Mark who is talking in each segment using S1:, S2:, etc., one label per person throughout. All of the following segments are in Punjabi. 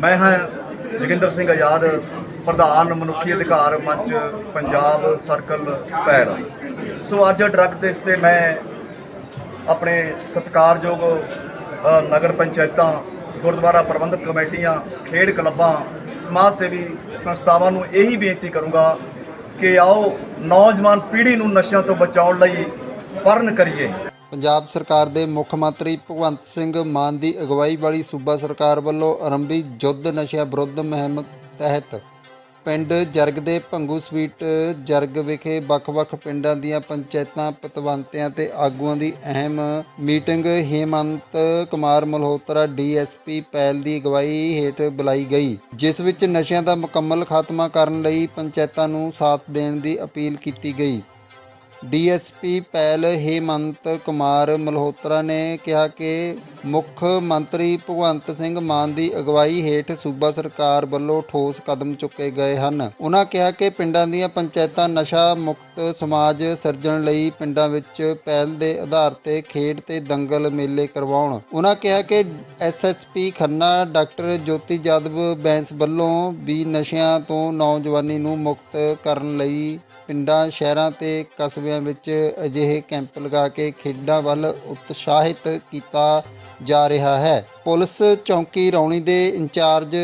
S1: ਮੈਂ ਹਾਂ ਜੋਗਿੰਦਰ ਸਿੰਘ ਆਜ਼ਾਦ, ਪ੍ਰਧਾਨ ਮਨੁੱਖੀ ਅਧਿਕਾਰ ਮੰਚ, ਪੰਜਾਬ ਸਰਕਲ ਪੈਲ ਸੋ ਅੱਜ ਡਰੱਗ ਦਿਵਸ ਤੇ ਮੈਂ ਆਪਣੇ ਸਤਿਕਾਰਯੋਗ ਨਗਰ ਪੰਚਾਇਤਾਂ, ਗੁਰਦੁਆਰਾ ਪ੍ਰਬੰਧਕ ਕਮੇਟੀਆਂ, ਖੇਡ ਕਲੱਬਾਂ, ਸਮਾਜ ਸੇਵੀ ਸੰਸਥਾਵਾਂ ਨੂੰ ਇਹੀ ਬੇਨਤੀ ਕਰੂੰਗਾ ਕਿ ਆਓ ਨੌਜਵਾਨ ਪੀੜ੍ਹੀ ਨੂੰ ਨਸ਼ਿਆਂ ਤੋਂ ਬਚਾਉਣ ਲਈ ਪਰਨ ਕਰੀਏ।
S2: ਪੰਜਾਬ ਸਰਕਾਰ ਦੇ ਮੁੱਖ ਮੰਤਰੀ ਭਗਵੰਤ ਸਿੰਘ ਮਾਨ ਦੀ ਅਗਵਾਈ ਵਾਲੀ ਸੂਬਾ ਸਰਕਾਰ ਵੱਲੋਂ ਆਰੰਭੀ ਜੁੱਧ ਨਸ਼ਿਆਂ ਵਿਰੁੱਧ ਮੁਹਿੰਮ ਤਹਿਤ ਪਿੰਡ ਜਰਗ ਦੇ ਭੰਗੂ ਸਵੀਟ ਜਰਗ ਵਿਖੇ ਵੱਖ-ਵੱਖ ਪਿੰਡਾਂ ਦੀਆਂ ਪੰਚਾਇਤਾਂ, ਪਤਵੰਤਿਆਂ ਤੇ ਆਗੂਆਂ ਦੀ ਅਹਿਮ ਮੀਟਿੰਗ ਹੇਮੰਤ ਕੁਮਾਰ ਮਲਹੋਤਰਾ ਡੀਐਸਪੀ ਪੈਲ ਦੀ ਅਗਵਾਈ ਹੇਠ ਬੁਲਾਈ ਗਈ, ਜਿਸ ਵਿੱਚ ਨਸ਼ਿਆਂ ਦਾ ਮੁਕੰਮਲ ਖਾਤਮਾ ਕਰਨ ਲਈ ਪੰਚਾਇਤਾਂ ਨੂੰ ਸਾਥ ਦੇਣ ਦੀ ਅਪੀਲ ਕੀਤੀ ਗਈ। ਡੀਐਸਪੀ ਪਹਿਲ ਹੇਮੰਤ ਕੁਮਾਰ ਮਲਹੋਤਰਾ ਨੇ ਕਿਹਾ ਕਿ ਮੁੱਖ ਮੰਤਰੀ ਭਗਵੰਤ ਸਿੰਘ ਮਾਨ ਦੀ ਅਗਵਾਈ ਹੇਠ ਸੂਬਾ ਸਰਕਾਰ ਵੱਲੋਂ ਠੋਸ ਕਦਮ ਚੁੱਕੇ ਗਏ ਹਨ। ਉਹਨਾਂ ਕਿਹਾ ਕਿ ਪਿੰਡਾਂ ਦੀਆਂ ਪੰਚਾਇਤਾਂ ਨਸ਼ਾ ਮੁਕਤ ਸਮਾਜ ਸਿਰਜਣ ਲਈ ਪਿੰਡਾਂ ਵਿੱਚ ਪਹਿਲ ਦੇ ਆਧਾਰ ਤੇ ਖੇਡ ਤੇ ਦੰਗਲ ਮੇਲੇ ਕਰਵਾਉਣ। ਉਹਨਾਂ ਕਿਹਾ ਕਿ ਐਸਐਸਪੀ ਖੰਨਾ, ਡਾਕਟਰ ਜੋਤੀ ਜਾਦਵ ਬੈਂਸ ਵੱਲੋਂ ਵੀ ਨਸ਼ਿਆਂ ਤੋਂ ਨੌਜਵਾਨੀ ਨੂੰ ਮੁਕਤ ਕਰਨ ਲਈ ਪਿੰਡਾਂ, ਸ਼ਹਿਰਾਂ ਤੇ ਕਸਬਿਆਂ ਵਿੱਚ ਅਜਿਹੇ ਕੈਂਪ ਲਗਾ ਕੇ ਖੇਡਾਂ ਵੱਲ ਉਤਸ਼ਾਹਿਤ ਕੀਤਾ ਜਾ ਰਿਹਾ ਹੈ। ਪੁਲਿਸ ਚੌਂਕੀ ਰੌਣੀ ਦੇ ਇੰਚਾਰਜ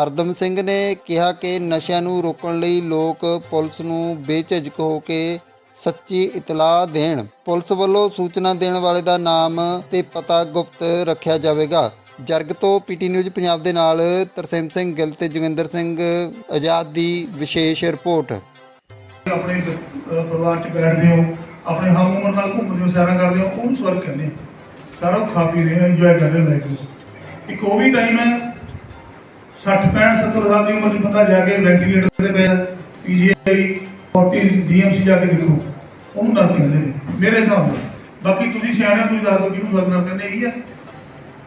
S2: ਹਰਦਮ ਸਿੰਘ ਨੇ ਕਿਹਾ ਕਿ ਨਸ਼ਿਆਂ ਨੂੰ ਰੋਕਣ ਲਈ ਲੋਕ ਪੁਲਿਸ ਨੂੰ ਬੇਝਿਜਕ ਹੋ ਕੇ ਸੱਚੀ ਇਤਲਾਹ ਦੇਣ। ਪੁਲਿਸ ਵੱਲੋਂ ਸੂਚਨਾ ਦੇਣ ਵਾਲੇ ਦਾ ਨਾਮ ਤੇ ਪਤਾ ਗੁਪਤ ਰੱਖਿਆ ਜਾਵੇਗਾ। ਜਰਗ ਤੋਂ ਪੀਟੀ ਨਿਊਜ਼ ਪੰਜਾਬ ਦੇ ਨਾਲ ਤਰਸੇਮ ਸਿੰਘ ਗਿੱਲ ਤੇ ਜੋਗਿੰਦਰ ਸਿੰਘ ਆਜ਼ਾਦ ਦੀ ਵਿਸ਼ੇਸ਼ ਰਿਪੋਰਟ।
S3: ਆਪਣੇ ਪਰਿਵਾਰ ਚ ਬੈਠਦੇ ਹੋ ਆਪਣੇ ਹਮ ਉਮਰ ਨਾਲ ਘੁੰਮਦੇ ਹੋ ਸੈਰਾਂ ਕਰਦੇ ਹੋ ਉਹਨੂੰ ਸਵਰਗ ਕਹਿੰਦੇ ਸਾਰਾ ਖਾ ਪੀ ਰਹੇ ਹੋ ਇੰਜੋਏ ਕਰ ਰਹੇ ਲਾਈਫ ਨੂੰ ਇੱਕ ਉਹ ਵੀ ਟਾਈਮ ਹੈ 60 65 70 ਸਾਲ ਦੀ ਉਮਰ ਚ ਬੰਦਾ ਜਾ ਕੇ ਵੈਂਟੀਲੇਟਰ ਤੇ ਪਿਆ ਪੀਜੀਆਈ 40 ਡੀਐਮਸੀ ਜਾ ਕੇ ਦੇਖੋ ਉਹਨੂੰ ਨਾਲ ਕਹਿੰਦੇ ਨੇ ਮੇਰੇ ਹਿਸਾਬ ਨਾਲ। ਬਾਕੀ ਤੁਸੀਂ ਸਿਆਣੇ ਹੋ, ਤੁਸੀਂ ਦੱਸ ਦਿਓ ਕਿਹਨੂੰ ਸਵਰਗ ਕਹਿੰਦੇ ਇਹੀ ਹੈ।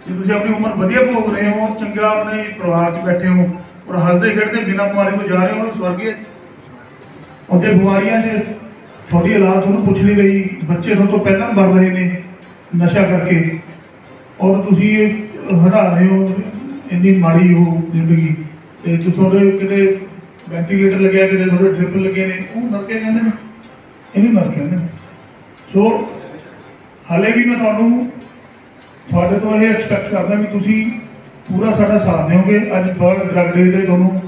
S3: ਜੇ ਤੁਸੀਂ ਆਪਣੀ ਉਮਰ ਵਧੀਆ ਭੋਗ ਰਹੇ ਹੋ ਚੰਗਾ ਆਪਣੇ ਪਰਿਵਾਰ 'ਚ ਬੈਠੇ ਹੋ ਔਰ ਹੱਸਦੇ ਖੇਡਦੇ ਬਿਨਾਂ ਬਿਮਾਰੀ ਤੋਂ ਜਾ ਰਹੇ ਹੋ ਉਹ ਸਵਰਗ ਹੀ ਉਹਦੇ ਬਿਮਾਰੀਆਂ 'ਚ ਤੁਹਾਡੀ ਔਲਾਦ ਤੁਹਾਨੂੰ ਪੁੱਛ ਨਹੀਂ ਰਹੀ ਬੱਚੇ ਤੁਹਾਡੇ ਤੋਂ ਪਹਿਲਾਂ ਮਰ ਰਹੇ ਨੇ ਨਸ਼ਾ ਕਰਕੇ। ਔਰ ਤੁਸੀਂ ਇਹ ਹਟਾ ਰਹੇ ਹੋ, ਇੰਨੀ ਮਾੜੀ ਹੋ ਜ਼ਿੰਦਗੀ। ਤੇ ਜੋ ਤੁਹਾਡੇ ਕਿਤੇ ਵੈਂਟੀਲੇਟਰ ਲੱਗਿਆ, ਕਿਤੇ ਤੁਹਾਡੇ ਡ੍ਰਿਪ ਲੱਗੇ ਨੇ, ਉਹ ਨਰਕੇ ਕਹਿੰਦੇ ਨੇ। ਇਹ ਵੀ ਨਰਕ ਕਹਿੰਦੇ ਨੇ। ਸੋ ਹਾਲੇ ਵੀ ਮੈਂ ਤੁਹਾਨੂੰ ਤੁਹਾਡੇ ਤੋਂ ਇਹ ਐਕਸਪੈਕਟ ਕਰਦਾ ਵੀ ਤੁਸੀਂ ਪੂਰਾ ਸਾਡਾ ਸਾਥ ਦਿਓਗੇ। ਅੱਜ ਵਰਲਡ ਡਰੱਗ ਡੇ ਦੇ ਤੁਹਾਨੂੰ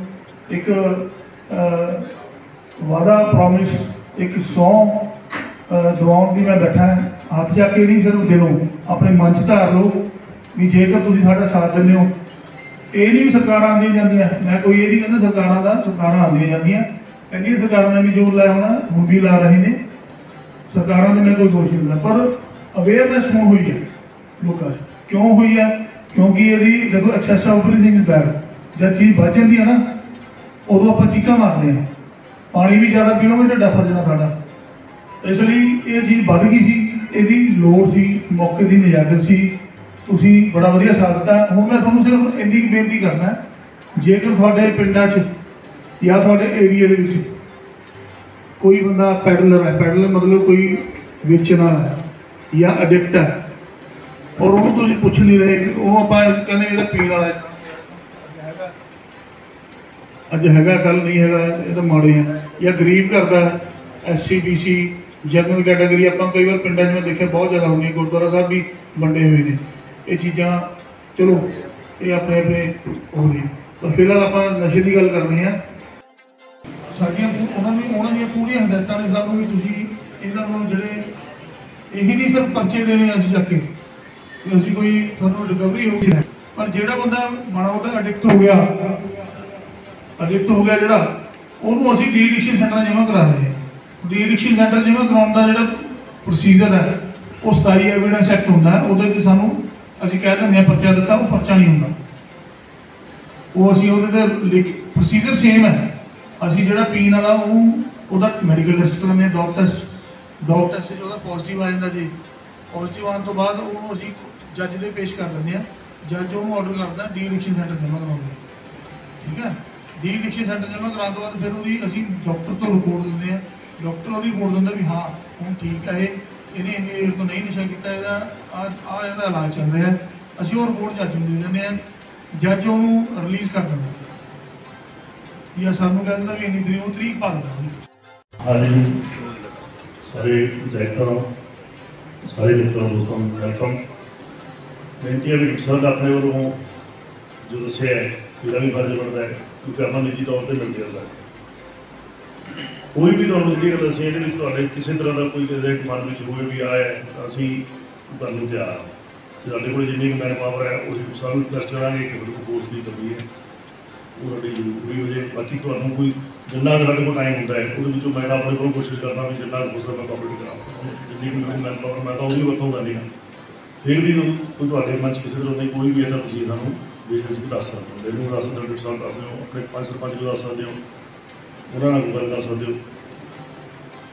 S3: ਇੱਕ ਵਾਦਾ ਪ੍ਰੋਮਿਸ ਇੱਕ ਸੌਂ ਦਵਾਉਣ ਦੀ ਮੈਂ ਬੈਠਾ ਹੱਥ ਜਾ ਕੇ ਨਹੀਂ ਸਿਰਫ ਦਿਲੋਂ, ਆਪਣੇ ਮਨ 'ਚ ਧਾਰ ਲਓ ਵੀ ਜੇਕਰ ਤੁਸੀਂ ਸਾਡਾ ਸਾਥ ਦਿੰਦੇ ਹੋ। ਇਹ ਨਹੀਂ ਵੀ ਸਰਕਾਰਾਂ ਆਉਂਦੀਆਂ ਜਾਂਦੀਆਂ। ਮੈਂ ਕੋਈ ਇਹ ਨਹੀਂ ਕਹਿੰਦਾ ਸਰਕਾਰਾਂ ਦਾ, ਸਰਕਾਰਾਂ ਆਉਂਦੀਆਂ ਜਾਂਦੀਆਂ। ਕਹਿੰਦੀ ਸਰਕਾਰਾਂ ਨੇ ਵੀ ਜੋਰ ਲਾਇਆ ਹੋਣਾ, ਹੁਣ ਵੀ ਲਾ ਰਹੇ ਨੇ। ਸਰਕਾਰਾਂ ਨੇ ਮੈਂ ਕੋਈ ਦੋਸ਼ ਨਹੀਂ ਦਿੰਦਾ। ਪਰ ਅਵੇਅਰਨੈਸ ਹੁਣ ਹੋਈ ਹੈ ਲੋਕਾਂ 'ਚ। ਕਿਉਂ ਹੋਈ ਹੈ? ਕਿਉਂਕਿ ਇਹਦੀ ਜਦੋਂ ਐਕਸੈਸ ਆਫ ਐਵਰੀਥਿੰਗ ਇਜ਼ ਜਦ ਚੀਜ਼ ਬਚ ਜਾਂਦੀ ਹੈ ਨਾ, ਉਦੋਂ ਆਪਾਂ ਚੀਕਾਂ ਮਾਰਦੇ ਹਾਂ। ਪਾਣੀ ਵੀ ਜ਼ਿਆਦਾ ਪੀ ਲਓਗੇ ਢੱਡਾ ਫਰ ਜਾਣਾ ਸਾਡਾ। ਇਸ ਲਈ ਇਹ ਚੀਜ਼ ਵੱਧ ਗਈ ਸੀ, ਇਹਦੀ ਲੋੜ ਸੀ, ਮੌਕੇ ਦੀ ਨਜਾਕਤ ਸੀ। ਤੁਸੀਂ ਬੜਾ ਵਧੀਆ ਸਾਥ ਦਿੱਤਾ। ਹੁਣ ਮੈਂ ਤੁਹਾਨੂੰ ਸਿਰਫ ਇੰਨੀ ਕੁ ਬੇਨਤੀ ਕਰਨਾ ਜੇਕਰ ਤੁਹਾਡੇ ਪਿੰਡਾਂ 'ਚ ਜਾਂ ਤੁਹਾਡੇ ਏਰੀਆ ਦੇ ਵਿੱਚ ਕੋਈ ਬੰਦਾ ਪੈਡਲਰ ਹੈ, ਪੈਡਲਰ ਮਤਲਬ ਕੋਈ ਵੇਚਣ ਵਾਲਾ ਹੈ ਜਾਂ ਐਡਿਕਟ ਹੈ, ਔਰ ਉਹਨੂੰ ਤੁਸੀਂ ਪੁੱਛ ਨਹੀਂ ਰਹੇ ਕਿ ਉਹ ਆਪਾਂ ਕਹਿੰਦੇ ਇਹਦਾ ਪੀਣ ਵਾਲਾ ਹੈ। ਅੱਜ ਹੈਗਾ ਕੱਲ ਨਹੀਂ ਹੈਗਾ, ਇਹ ਤਾਂ ਮਾੜੇ ਆ। ਜਾਂ ਗਰੀਬ ਕਰਦਾ ਐਸਸੀ ਬੀਸੀ ਜਨਰਲ ਕੈਟਾਗਰੀ ਆਪਾਂ ਕਈ ਵਾਰ ਪਿੰਡਾਂ 'ਚ ਮੈਂ ਦੇਖਿਆ, ਬਹੁਤ ਜ਼ਿਆਦਾ ਹੁੰਦੀ ਗੁਰਦੁਆਰਾ ਸਾਹਿਬ ਵੀ ਵੰਡੇ ਹੋਏ ਨੇ। ਇਹ ਚੀਜ਼ਾਂ, ਚਲੋ, ਇਹ ਆਪਣੇ ਆਪਣੇ ਹੋ ਰਹੀ ਪਰ ਫਿਲਹਾਲ ਆਪਾਂ ਨਸ਼ੇ ਦੀ ਗੱਲ ਕਰ ਰਹੇ ਹਾਂ ਸਾਡੀਆਂ ਉਹਨਾਂ ਦੀ, ਉਹਨਾਂ ਦੀਆਂ ਪੂਰੀਆਂ ਹਦਾਇਤਾਂ ਨੇ ਸਾਨੂੰ ਵੀ ਤੁਸੀਂ ਇਹਨਾਂ ਨੂੰ ਜਿਹੜੇ ਇਹੀ ਨਹੀਂ ਸਿਰਫ ਪਰਚੇ ਦੇਣੇ ਅਸੀਂ ਜਾ ਕੇ। ਅਸੀਂ ਕੋਈ ਤੁਹਾਨੂੰ ਰਿਕਵਰੀ ਹੋ ਗਈ ਪਰ ਜਿਹੜਾ ਬੰਦਾ ਮਾੜਾ ਮੋਟਾ ਐਡਿਕਟ ਹੋ ਗਿਆ ਅਡਿਕਟ ਹੋ ਗਿਆ ਜਿਹੜਾ, ਉਹਨੂੰ ਅਸੀਂ ਡੀ ਐਡਿਕਸ਼ਨ ਸੈਂਟਰ ਜਮ੍ਹਾਂ ਕਰਾ ਰਹੇ ਹਾਂ। ਡੀ ਐਡਿਕਸ਼ਨ ਸੈਂਟਰ ਜਮ੍ਹਾਂ ਕਰਾਉਣ ਦਾ ਜਿਹੜਾ ਪ੍ਰੋਸੀਜਰ ਹੈ, ਉਹ 27 ਐਵੀਡੈਂਸ ਐਕਟ ਹੁੰਦਾ ਉਹਦੇ ਤੇ ਸਾਨੂੰ ਅਸੀਂ ਕਹਿ ਦਿੰਦੇ ਹਾਂ ਪਰਚਾ ਦਿੱਤਾ, ਉਹ ਪਰਚਾ ਨਹੀਂ ਹੁੰਦਾ। ਉਹ ਅਸੀਂ ਉਹਦੇ ਤੇ ਪ੍ਰੋਸੀਜਰ ਸੇਮ ਹੈ। ਅਸੀਂ ਜਿਹੜਾ ਪੀਣ ਵਾਲਾ, ਉਹ, ਉਹਦਾ ਮੈਡੀਕਲ ਟੈਸਟ ਕਰਾਉਂਦੇ ਹਾਂ ਡੌਪ ਟੈਸਟ ਡੌਪ ਟੈਸਟ ਜੇ ਉਹਦਾ ਪੋਜ਼ਿਟਿਵ ਆ ਜਾਂਦਾ ਜੀ। ਪੋਜ਼ਿਟਿਵ ਆਉਣ ਤੋਂ ਬਾਅਦ ਉਹਨੂੰ ਅਸੀਂ ਜੱਜ ਦੇ ਪੇਸ਼ ਕਰ ਦਿੰਦੇ ਹਾਂ। ਜੱਜ ਉਹਨੂੰ ਆਰਡਰ ਕਰਦਾ ਡੀ ਐਡਿਕਸ਼ਨ ਸੈਂਟਰ ਜਮ੍ਹਾਂ ਕਰਾਉਣ ਲਈ ਠੀਕ ਹੈ? ਡੀ ਐਡਿਕਸ਼ਨ ਸੈਂਟਰ ਜਮ੍ਹਾਂ ਕਰਾਉਣ ਤੋਂ ਬਾਅਦ ਫਿਰ ਉਹਦੀ ਅਸੀਂ ਡਾਕਟਰ ਤੋਂ ਰਿਪੋਰਟ ਦਿੰਦੇ ਹਾਂ। ਡਾਕਟਰ ਉਹ ਵੀ ਰਿਪੋਰਟ ਦਿੰਦਾ ਵੀ ਹਾਂ, ਹੁਣ ਠੀਕ ਹੈ ਇਹ। ਇਹਨੇ ਇੰਨੀ ਦੇਰ ਤੋਂ ਨਹੀਂ ਨਸ਼ਾ ਕੀਤਾ, ਇਹਦਾ ਆ ਆ ਇਹਦਾ ਇਲਾਜ ਚੱਲ ਰਿਹਾ। ਅਸੀਂ ਉਹ ਰਿਪੋਰਟ ਜੱਜ ਨੂੰ ਦੇ ਦਿੰਦੇ ਹਾਂ। ਜੱਜ ਉਹਨੂੰ ਰਿਲੀਜ਼ ਕਰ ਦਿੰਦਾ। ਜਾਂ ਸਾਨੂੰ ਕਹਿੰਦਾ ਵੀ ਇੰਨੀ ਤਰੀਕ, ਉਹ ਤਰੀਕ ਪਾ ਦਿੰਦਾ।
S4: ਹਾਂਜੀ ਸਾਰੇ ਡਾਇਰੈਕਟਰ ਸਾਰੇ ਮਿੱਤਰਾਂ ਦੋਸਤਾਂ ਨੂੰ ਵੈਲਕਮ ਬੇਨਤੀ ਹੈ ਵੀ ਸਰ ਆਪਣੇ ਵੱਲੋਂ ਜੋ ਦੱਸਿਆ ਹੈ ਵੀ ਫਰਜ਼ ਬਣਦਾ ਹੈ ਕਿਉਂਕਿ ਆਪਾਂ ਨਿੱਜੀ ਤੌਰ ਤੇ ਮਿਲਦੇ ਹਾਂ ਸਰ। ਕੋਈ ਵੀ ਤੁਹਾਨੂੰ ਜਿਹੜੀ ਗੱਲ ਦੱਸੀ ਇਹਦੇ ਵਿੱਚ ਤੁਹਾਡੇ ਕਿਸੇ ਤਰ੍ਹਾਂ ਦਾ ਕੋਈ ਰਿਜ਼ਲਟ ਮਨ ਵਿੱਚ ਹੋਵੇ ਵੀ ਆਇਆ ਹੈ ਤਾਂ ਅਸੀਂ ਤੁਹਾਨੂੰ ਤਿਆਰ ਹਾਂ। ਸਾਡੇ ਕੋਲ ਜਿੰਨੀ ਕੁ ਮੈਨ ਪਾਵਰ ਹੈ, ਉਹ ਸਾਨੂੰ ਟੈਸਟ ਕਰਾਂਗੇ ਕਿ ਬਿਲਕੁਲ ਕੋਰਸ ਦੀ ਕਮੀ ਹੈ। ਉਹ ਤੁਹਾਡੀ ਜ਼ਰੂਰੀ ਹੋ ਜੇ। ਬਾਕੀ ਤੁਹਾਨੂੰ ਕੋਈ ਜਿੰਨਾ ਕੁ ਸਾਡੇ ਕੋਲ ਟਾਈਮ ਹੁੰਦਾ ਹੈ, ਉਹਦੇ ਵਿੱਚੋਂ ਮੈਂ ਤਾਂ ਆਪਣੇ ਕੋਲ ਕੋਸ਼ਿਸ਼ ਕਰਦਾ ਵੀ ਜਿੰਨਾ ਕੁ ਹੋ ਸਕਦਾ ਮੈਂ ਕੰਪਲੀਟ ਕਰਾਂ ਜਿੰਨੀ ਕੁ ਮੈਨੂੰ ਮੈਨ ਪਾਵਰ ਮੈਂ ਤਾਂ ਉਹਦੀ ਵਰਤੋਂ ਕਰਨੀ ਆ। ਫਿਰ ਵੀ ਕੋਈ ਤੁਹਾਡੇ ਮਨ 'ਚ ਕਿਸੇ ਤਰ੍ਹਾਂ ਦੀ ਕੋਈ ਵੀ ਹੈ ਤਾਂ ਤੁਸੀਂ ਸਾਨੂੰ ਬੇਸਿਸ ਵੀ ਦੱਸ ਸਕਦੇ ਹੋ, ਮੈਨੂੰ ਦੱਸ ਸਕਦੇ ਹੋ ਸਾਹਿਬ ਦੱਸ ਸਕਦੇ ਆਪਣੇ ਪੰਜ ਸਰਪੰਚ ਨੂੰ ਦੱਸ ਸਕਦੇ ਹੋ, ਉਹਨਾਂ ਨਾਲ ਗੱਲ ਕਰ ਸਕਦੇ ਹੋ।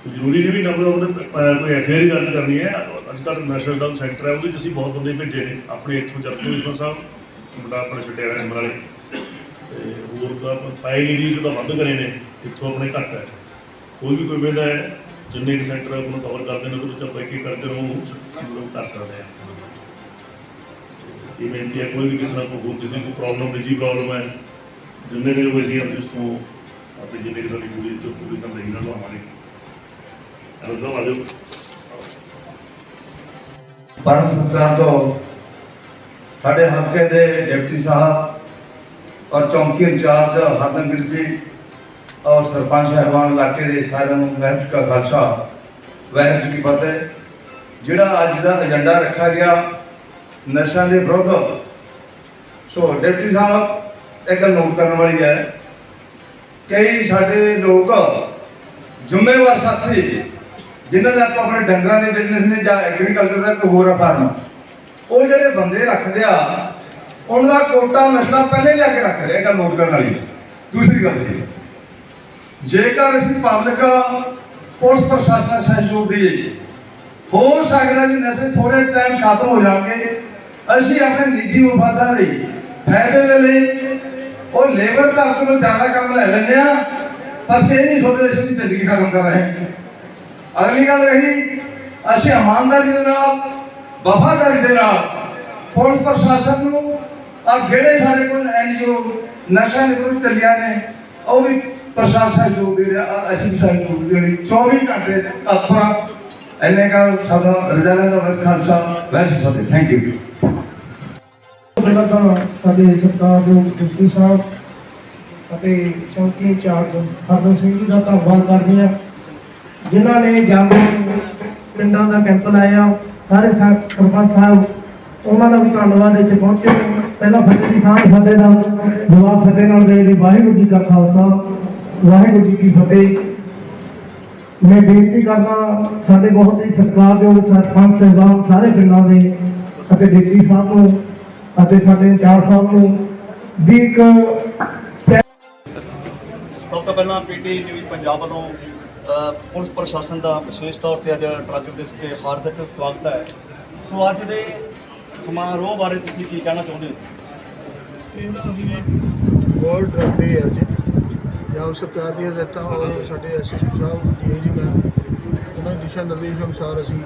S4: ਜ਼ਰੂਰੀ ਨਹੀਂ ਵੀ ਨੰਬਰ ਉਹਦੇ ਕੋਈ ਐਫਆਈਆਰ ਗੱਲ ਕਰਨੀ ਹੈ। ਅੱਜ ਕੱਲ੍ਹ ਨੈਸ਼ਨਲ ਡਾਊਨ ਸੈਂਟਰ ਹੈ, ਉਹਦੇ 'ਚ ਅਸੀਂ ਬਹੁਤ ਬੰਦੇ ਭੇਜੇ ਨੇ, ਆਪਣੇ ਇੱਥੋਂ ਜਰਤੋਂ ਇਸਮਾ ਸਾਹਿਬ, ਮੁੰਡਾ ਆਪਣੇ ਛੱਡਿਆ ਹੋਇਆ ਸਮਰਾਲੇ ਤੇ ਹੋਰ ਤਾਂ ਪਾਈ ਜਿਹੜੀ ਤਾਂ ਵੱਧ ਕਰੇ ਨੇ, ਇੱਥੋਂ ਆਪਣੇ ਘੱਟ ਹੈ। ਕੋਈ ਵੀ ਕੋਈ ਵੇਦਾ ਹੈ ਜਿੰਨੇ ਵੀ ਸੈਂਟਰ ਆਪਣਾ ਕਵਰ ਕਰਦੇ ਨੇ, ਉਹਦੇ ਵਿੱਚ ਆਪਾਂ ਇੱਕ ਇੱਕ ਕਰਕੇ ਉਹਨੂੰ ਲੋਕ ਕਰ ਸਕਦੇ ਆ ਇਹ ਬੇਨਤੀ ਹੈ ਕੋਈ ਵੀ ਕਿਸੇ ਨਾਲ ਕੋਈ ਕਿਸੇ ਨੂੰ ਕੋਈ ਪ੍ਰੋਬਲਮ ਨਿੱਜੀ ਪ੍ਰੋਬਲਮ ਹੈ, ਜਿੰਨੇ ਵੀ ਲੋਕ ਅਸੀਂ ਇਸ ਤੋਂ ਆਪਣੀ ਜ਼ਿੰਦਗੀ ਦੀ ਪੂਰੀ ਤੋਂ ਪੂਰੀ ਕਰਨ ਲਈ ਨਾਲ ਹਮਾਰੇ
S5: ਪਰਮ ਸੰਸਕਾਰ ਤੋਂ ਸਾਡੇ ਹਲਕੇ ਦੇ ਡਿਪਟੀ ਸਾਹਿਬ ਔਰ ਚੌਂਕੀ ਇੰਚਾਰਜ ਹਰਨਗਰ ਜੀ ਔਰ ਸਰਪੰਚ ਸਾਹਿਬਾਨ ਇਲਾਕੇ ਦੇ ਸਾਰਿਆਂ ਨੂੰ ਵਾਹਿਗੁਰੂ ਕਾ ਖਾਲਸਾ, ਵਾਹਿਗੁਰੂ ਜੀ ਕੀ ਫਤਿਹ। ਜਿਹੜਾ ਅੱਜ ਦਾ ਏਜੰਡਾ ਰੱਖਿਆ ਗਿਆ ਨਸ਼ਿਆਂ ਦੇ ਵਿਰੁੱਧ ਸੋ ਡਿਪਟੀ ਸਾਹਿਬ ਇੱਕ ਨੋਟ ਕਰਨ ਵਾਲੀ ਹੈ ਕਈ ਸਾਡੇ ਲੋਕ ਜ਼ਿੰਮੇਵਾਰ ਸਾਥੀ ਜਿਨ੍ਹਾਂ ਨੇ ਆਪਾਂ ਆਪਣੇ ਡੰਗਰਾਂ ਦੇ ਬਿਜ਼ਨਸ ਨੇ ਜਾਂ ਐਗਰੀਕਲਚਰ ਦਾ ਕੋਈ ਹੋਰ ਫਾਰਮ ਉਹ ਜਿਹੜੇ ਬੰਦੇ ਰੱਖਦੇ ਆ, ਉਹਨਾਂ ਦਾ ਕੋਟਾ ਨਸ਼ਾ ਪਹਿਲੇ ਲਿਆ ਕੇ ਰੱਖਦੇ ਆ ਗੱਲ ਨੋਟ ਕਰਨ ਵਾਲੀ ਹੈ। ਦੂਸਰੀ ਗੱਲ ਇਹ ਜੇਕਰ ਅਸੀਂ ਪਬਲਿਕ ਪੁਲਿਸ ਪ੍ਰਸ਼ਾਸਨ ਸਹਿਯੋਗ ਦਈਏ, ਹੋ ਸਕਦਾ ਵੀ ਨਸ਼ੇ ਥੋੜੇ ਟਾਈਮ ਖਤਮ ਹੋ ਜਾਣਗੇ ਅਸੀਂ ਆਪਣੇ ਨਿੱਜੀ ਮਫਾਦਾਂ ਲਈ ਫਾਇਦੇ ਦੇ ਲਈ ਉਹ ਲੇਬਰ ਦਾ ਤੋਂ ਜ਼ਿਆਦਾ ਕੰਮ ਲੈ ਲੈਂਦੇ ਆ, ਪਰ ਇਹ ਨਹੀਂ ਸੋਚਦੇ ਅਸੀਂ ਜ਼ਿੰਦਗੀ ਖਤਮ ਕਰ ਰਹੇ ਅਗਲੀ ਗੱਲ ਰਹੀ, ਅਸੀਂ ਇਮਾਨਦਾਰੀ ਦੇ ਨਾਲ, ਵਫਾਦਾਰੀ ਦੇ ਨਾਲ ਪੁਲਿਸ ਪ੍ਰਸ਼ਾਸਨ ਨੂੰ ਆ ਜਿਹੜੇ ਸਾਡੇ ਕੋਲ ਐਨਜੀਓ ਨਸ਼ਾ ਦੇ ਵਿਰੁੱਧ ਚੱਲੀਆਂ ਨੇ, ਉਹ ਵੀ ਪ੍ਰਸ਼ਾਸਨ ਜੋ ਦੇ ਰਿਹਾ ਅਸੀਂ ਵੀ ਸਹਿਯੋਗ ਦੇ ਲਈ 24 ਘੰਟੇ ਤਤਪਰ ਐਨੇ ਕਾ ਸਾਡਾ ਰਜਾਨਾ ਦਾ ਖਾਲਸਾ, ਵੈਸੇ ਸਾਡੇ ਥੈਂਕ ਯੂ
S6: ਪਹਿਲਾਂ ਤਾਂ ਸਾਡੇ ਸਰਕਾਰ ਦੇ ਡਿਪਟੀ ਸਾਹਿਬ ਅਤੇ ਚੌਂਕੀ ਇੰਚਾਰਜ ਹਰਮਨ ਸਿੰਘ ਜੀ ਦਾ ਧੰਨਵਾਦ ਕਰਦੇ ਹਾਂ। ਜਿਨ੍ਹਾਂ ਨੇ ਜਾਂਦੇ ਪਿੰਡਾਂ ਦਾ ਕੈਂਪ ਲਾਇਆ, ਸਾਰੇ ਸਰਪੰਚ ਸਾਹਿਬ, ਉਹਨਾਂ ਦਾ ਵੀ ਧੰਨਵਾਦ ਇੱਥੇ ਪਹੁੰਚੇ। ਪਹਿਲਾਂ ਫਤਿਹ ਦੀ ਸਾਂਝ ਫਤਿਹ ਨਾਲ ਜਵਾਬ ਫਤਿਹ ਨਾਲ ਦੇ ਲਈ ਵਾਹਿਗੁਰੂ ਜੀ ਕਾ ਖਾਲਸਾ, ਵਾਹਿਗੁਰੂ ਜੀ ਕੀ ਫਤਿਹ। ਮੈਂ ਬੇਨਤੀ ਕਰਦਾ ਸਾਡੇ ਬਹੁਤ ਹੀ ਸਤਿਕਾਰਯੋਗ ਸਰਪੰਚ ਸਾਹਿਬਾਨ, ਸਾਰੇ ਪਿੰਡਾਂ ਦੇ ਅਤੇ ਡਿਪਟੀ ਸਾਹਿਬ ਨੂੰ ਅਤੇ ਸਾਡੇ ਇੰਚਾਰਜ ਸਾਹਿਬ ਨੂੰ ਵੀ ਇੱਕ
S1: ਸਭ ਤੋਂ ਪਹਿਲਾਂ ਪੀਟੀ ਨਿਊਜ਼ ਪੰਜਾਬ ਵੱਲੋਂ ਪੁਲਿਸ ਪ੍ਰਸ਼ਾਸਨ ਦਾ ਵਿਸ਼ੇਸ਼ ਤੌਰ ਤੇ ਅੱਜ ਟਰੱਕ ਦੇ ਉੱਤੇ ਹਾਰਦਿਕ ਸਵਾਗਤ ਹੈ। ਸੋ ਅੱਜ ਦੇ ਸਮਾਰੋਹ ਬਾਰੇ ਤੁਸੀਂ ਕੀ ਕਹਿਣਾ ਚਾਹੁੰਦੇ ਹੋ?
S3: ਇਹਨਾਂ ਜੀ ਵਰਲਡ ਡਰੱਗ ਡੇ ਅੱਜ ਪੰਜਾਬ ਸਰਕਾਰ ਦੀਆਂ ਹਦਾਇਤਾਂ ਔਰ ਸਾਡੇ ਐਸਐਸਪੀ ਸਾਹਿਬ ਮੈਮ ਉਹਨਾਂ ਦੇ ਦਿਸ਼ਾ ਨਿਰਦੇਸ਼ ਅਨੁਸਾਰ ਅਸੀਂ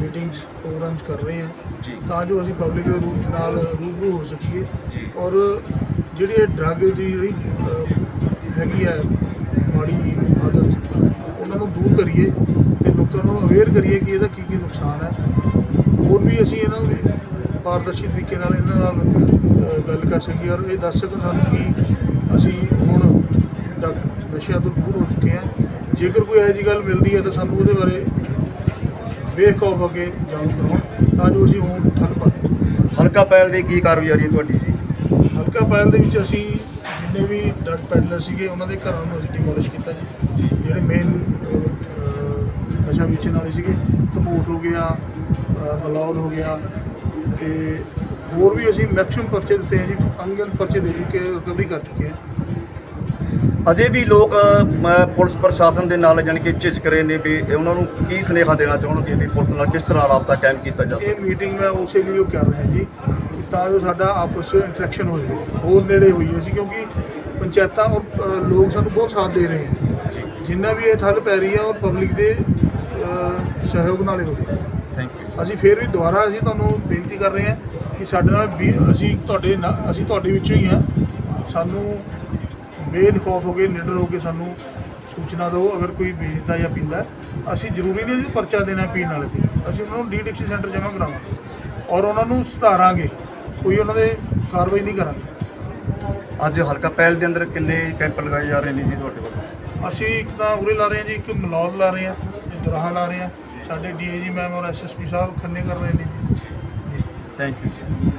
S3: ਮੀਟਿੰਗਸ ਪ੍ਰੋਗਰਾਮਸ ਕਰ ਰਹੇ ਹਾਂ।
S1: ਜੀ।
S3: ਤਾਂ ਜੋ ਅਸੀਂ ਪਬਲਿਕ ਦੇ ਰੂਪ ਨਾਲ ਰੂਬਰੂ ਹੋ ਸਕੀਏ।
S1: ਜੀ।
S3: ਔਰ ਜਿਹੜੀ ਇਹ ਡਰੱਗ ਦੀ ਜਿਹੜੀ ਹੈਗੀ ਹੈ ਮਾੜੀ ਆਦਤ ਉਹਨਾਂ ਨੂੰ ਦੂਰ ਕਰੀਏ ਤੇ ਲੋਕਾਂ ਨੂੰ ਅਵੇਅਰ ਕਰੀਏ ਕਿ ਇਹਦਾ ਕੀ ਕੀ ਨੁਕਸਾਨ ਹੈ। ਹੋਰ ਵੀ ਅਸੀਂ ਇਹਨਾਂ ਨੂੰ ਪਾਰਦਰਸ਼ੀ ਤਰੀਕੇ ਨਾਲ ਇਹਨਾਂ ਨਾਲ ਗੱਲ ਕਰ ਸਕੀਏ। ਔਰ ਇਹ ਦੱਸ ਸਕਣ ਸਾਨੂੰ ਕਿ ਅਸੀਂ ਹੁਣ ਤੱਕ ਨਸ਼ਿਆਂ ਤੋਂ ਦੂਰ ਹੋ ਚੁੱਕੇ ਹਾਂ। ਜੇਕਰ ਕੋਈ ਇਹੋ ਜਿਹੀ ਗੱਲ ਮਿਲਦੀ ਹੈ ਤਾਂ ਸਾਨੂੰ ਉਹਦੇ ਬਾਰੇ ਹੋ ਕੇ ਜਾਣੂ ਕਰਾਉਣ ਤਾਂ ਜੋ ਅਸੀਂ ਹੁਣ ਠੱਲ ਪਾਈਏ
S1: ਹਲਕਾ ਪਹਿਲ ਦੀ ਕੀ ਕਾਰਵਾਈ ਆ ਰਹੀ ਹੈ ਤੁਹਾਡੀ ਜੀ?
S3: ਹਲਕਾ ਪਹਿਲ ਦੇ ਵਿੱਚ ਅਸੀਂ ਜਿੰਨੇ ਵੀ ਡਰਗ ਪੈਡਲਰ ਸੀਗੇ ਉਹਨਾਂ ਦੇ ਘਰਾਂ ਨੂੰ ਅਸੀਂ ਡਿਮੋਲਿਸ਼ ਕੀਤਾ ਜੀ। ਜਿਹੜੇ ਮੇਨ ਨਸ਼ਾ ਵੇਚਣ ਵਾਲੇ ਸੀਗੇ ਧਪੂਟ ਹੋ ਗਿਆ ਬਲੌਰ ਹੋ ਗਿਆ ਤੇ ਹੋਰ ਵੀ ਅਸੀਂ ਮੈਕਸਿਮਮ ਪਰਚੇ ਦਿੱਤੇ ਹੈ ਜੀ ਅਨਗਿਣਤ ਪਰਚੇ ਦੇ ਚੁੱਕੇ ਰਿਕਵਰੀ ਕਰ ਚੁੱਕੇ ਹਾਂ
S1: ਅਜੇ ਵੀ ਲੋਕ ਪੁਲਿਸ ਪ੍ਰਸ਼ਾਸਨ ਦੇ ਨਾਲ ਜਾਣੀ ਕਿ ਝਿਜਕ ਰਹੇ ਨੇ ਵੀ ਉਹਨਾਂ ਨੂੰ ਕੀ ਸੁਨੇਹਾ ਦੇਣਾ ਚਾਹੁੰਦੇ ਵੀ ਪੁਲਿਸ ਨਾਲ ਕਿਸ ਤਰ੍ਹਾਂ ਰਾਬਤਾ ਕਾਇਮ ਕੀਤਾ ਜਾ ਸਕਦਾ
S3: ਇਹ ਮੀਟਿੰਗ ਮੈਂ ਉਸੇ ਲਈ ਉਹ ਕਰ ਰਿਹਾ ਜੀ ਤਾਂ ਜੋ ਸਾਡਾ ਆਪਸ ਵਿੱਚ ਇੰਟਰੈਕਸ਼ਨ ਹੋ ਜਾਵੇ ਹੋਰ ਨੇੜੇ ਹੋਈਏ ਸੀ ਕਿਉਂਕਿ ਪੰਚਾਇਤਾਂ ਔਰ ਲੋਕ ਸਾਨੂੰ ਬਹੁਤ ਸਾਥ ਦੇ ਰਹੇ ਹੈ
S1: ਜੀ।
S3: ਜਿੰਨਾ ਵੀ ਇਹ ਠੱਲ ਪੈ ਰਹੀ ਹੈ ਉਹ ਪਬਲਿਕ ਦੇ ਸਹਿਯੋਗ ਨਾਲ ਹੀ ਹੋ ਰਹੀ ਹੈ।
S1: ਥੈਂਕ ਯੂ
S3: ਅਸੀਂ ਫੇਰ ਵੀ ਦੁਬਾਰਾ ਅਸੀਂ ਤੁਹਾਨੂੰ ਬੇਨਤੀ ਕਰ ਰਹੇ ਹਾਂ ਕਿ ਸਾਡੇ ਨਾਲ ਵੀ ਅਸੀਂ ਤੁਹਾਡੇ ਅਸੀਂ ਤੁਹਾਡੇ ਵਿੱਚੋਂ ਹੀ ਹਾਂ। ਸਾਨੂੰ ਬੇਖੌਫ ਹੋ ਕੇ ਨਿਡਰ ਹੋ ਕੇ ਸਾਨੂੰ। ਸੂਚਨਾ ਦਿਓ ਅਗਰ ਕੋਈ ਵੇਚਦਾ ਜਾਂ ਪੀਂਦਾ। ਅਸੀਂ ਜ਼ਰੂਰੀ ਨਹੀਂ ਜੀ ਪਰਚਾ ਦੇਣਾ ਪੀਣ ਵਾਲੇ ਤੇ। ਅਸੀਂ ਉਹਨਾਂ ਨੂੰ ਡੀਡਿਕਸ਼ਨ ਸੈਂਟਰ ਜਮ੍ਹਾਂ ਕਰਾਵਾਂਗੇ। ਔਰ ਉਹਨਾਂ ਨੂੰ ਸੁਧਾਰਾਂਗੇ। ਕੋਈ ਉਹਨਾਂ ਦੇ ਕਾਰਵਾਈ ਨਹੀਂ ਕਰਾਂਗੇ।
S1: ਅੱਜ ਹਲਕਾ ਪਹਿਲ ਦੇ ਅੰਦਰ ਕਿੰਨੇ ਕੈਂਪ ਲਗਾਏ ਜਾ ਰਹੇ ਨੇ ਜੀ ਤੁਹਾਡੇ ਵੱਲੋਂ
S3: ਅਸੀਂ ਇੱਕ ਤਾਂ ਉਰੇ ਲਾ ਰਹੇ ਹਾਂ ਜੀ ਇੱਕ ਮਲੌਦ ਲਾ ਰਹੇ ਹਾਂ ਦਰਾਹਾ ਲਾ ਰਹੇ ਹਾਂ। ਸਾਡੇ ਡੀਏਜੀ ਮੈਮ ਔਰ ਐਸਐਸਪੀ ਸਾਹਿਬ ਖੰਨੇ ਕਰ ਰਹੇ ਨੇ ਜੀ।
S1: ਥੈਂਕ ਯੂ ਜੀ।